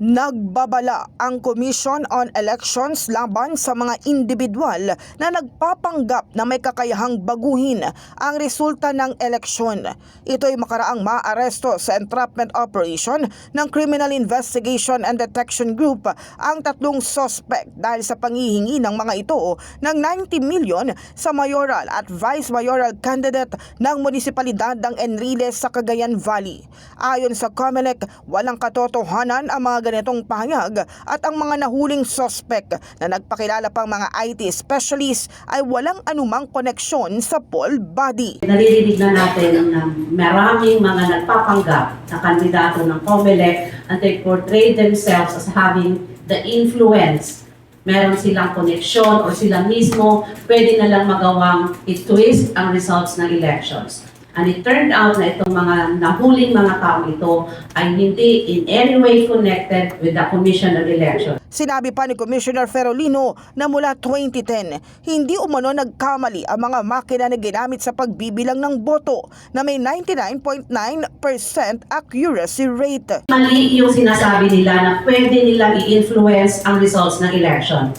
Nagbabala ang Commission on Elections laban sa mga individual na nagpapanggap na may kakayahang baguhin ang resulta ng eleksyon. Ito'y makaraang maaresto sa entrapment operation ng Criminal Investigation and Detection Group ang tatlong suspect dahil sa pangihingi ng mga ito ng 90 million sa mayoral at vice mayoral candidate ng munisipalidad ng Enriles sa Cagayan Valley. Ayon sa COMELEC, walang katotohanan ang mga ganitong pahayag at ang mga nahuling suspect na nagpakilala pang mga IT specialist ay walang anumang koneksyon sa poll body. Naririnig na natin na maraming mga nagpapanggap na kandidato ng COMELEC and they portray themselves as having the influence. Meron silang koneksyon or sila mismo pwede na lang magawang i-twist ang results ng elections. And it turned out na itong mga nahuling mga tao ito ay hindi in any way connected with the Commission of Elections. Sinabi pa ni Commissioner Ferolino na mula 2010, hindi umano nagkamali ang mga makina na ginamit sa pagbibilang ng boto na may 99.9% accuracy rate. Mali yung sinasabi nila na pwede nilang i-influence ang results ng election.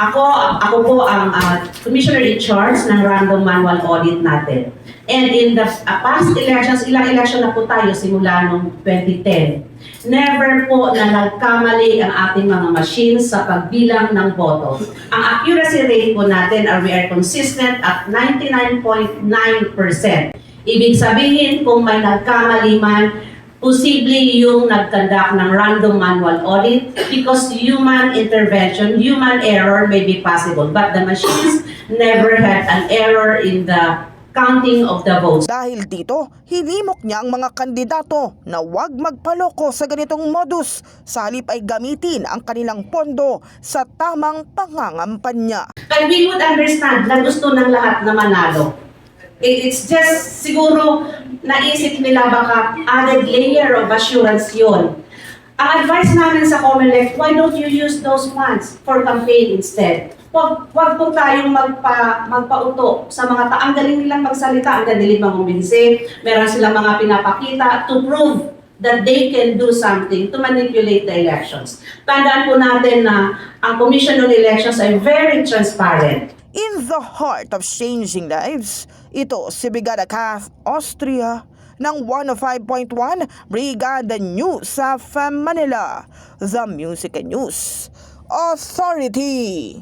Ako, ako po ang uh, commissioner in charge ng random manual audit natin. And in the uh, past elections, ilang election na po tayo simula noong 2010. Never po na nagkamali ang ating mga machines sa pagbilang ng boto. Ang accuracy rate po natin are we are consistent at 99.9%. Ibig sabihin kung may nagkamali man, posible yung nag-conduct ng random manual audit because human intervention, human error may be possible. But the machines never had an error in the counting of the votes. Dahil dito, hinimok niya ang mga kandidato na huwag magpaloko sa ganitong modus sa halip ay gamitin ang kanilang pondo sa tamang pangangampanya. And we would understand na gusto ng lahat na manalo. It- It's just siguro naisip nila baka added layer of assurance yun. Ang advice namin sa COMELEC, why don't you use those funds for campaign instead? Wag, wag po tayong magpa, magpauto sa mga ta. Ang galing nilang magsalita, ang galing mamumbinsi, meron silang mga pinapakita to prove that they can do something to manipulate the elections. Tandaan po natin na ang Commission on Elections ay very transparent. In the heart of changing lives, ito si Brigada Kath Austria ng 105.1 Brigada News sa FM Manila, The Music and News Authority.